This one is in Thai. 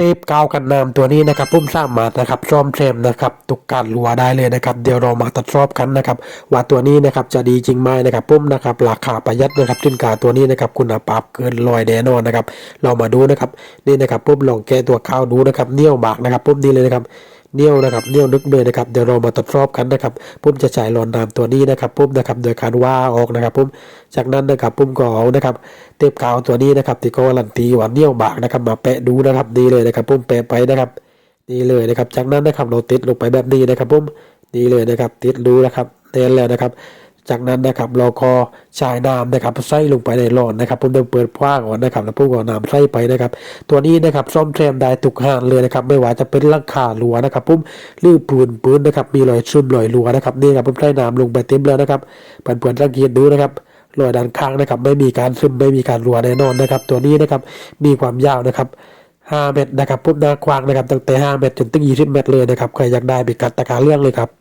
เทปกาวกันน้ำตัวนี้นะครับพุ่มสร้างมานะครับซ่อมแซมนะครับตุกการรัวได้เลยนะครับเดี๋ยวเรามาตัดรอบกันนะครับว่าตัวนี้นะครับจะดีจริงไหมนะครับพุ่มนะครับราคาประหยัดนะครับสินค้าตัวนี้นะครับคุณภาพเกินลอยแน่นอนนะครับเรามาดูนะครับนี่นะครับพุ่มลองแก้ตัวข้าวดูนะครับเนี่ยวบากนะครับพุ่มนี่เลยนะครับ เนี่ยวนะครับเนี่ยวนึกเลยนะครับเดี๋ยวเรามาตัดสอบกันนะครับพุ่มจะใช้หลอนน้ำตัวนี้นะครับพุ่มนะครับโดยการว่าออกนะครับพุ่มจากนั้นนะครับพุ่มก็เอานะครับ เทปกาวตัวนี้นะครับที่เขาการันตีว่าเนี่ยวบากนะครับ มาแปะดูนะครับดีเลยนะครับพุ่มแปะไปนะครับดีเลยนะครับ จากนั้นนะครับเราติดลงไปแบบนี้นะครับพุ่มดีเลยนะครับ ติดดูนะครับแน่นแล้วนะครับ จากนั้นนะครับเราก็ชายน้ำนะครับใส่ลงไปในหลอดนะครับผมจะเปิดคว้างก่อนนะครับแล้วพุ่มก็เอน้ำใส่ไปนะครับ ตัวนี้นะครับซ่อมแซมได้ทุกห้างเลยนะครับ ไม่ว่าจะเป็นลังคารั้วนะครับพุ่มลื้อปูนปืนนะครับมีรอยซึมรอยรั่วนะครับนี่ครับผมใส่น้ำลงไปเต็มแล้วนะครับเพื่อนๆสังเกตดูนะครับรอยด้านข้างนะครับ ไม่มีการซึมไม่มีการรัวแน่นอนนะครับ ตัวนี้นะครับมีความยาวนะครับ5เมตรนะครับพุ่มหน้ากว้างนะครับตั้งแต่ 5 เมตรจนถึง 20 เมตรเลยนะครับใครอยากได้ไปกัดตะการเรื่องเลยครับ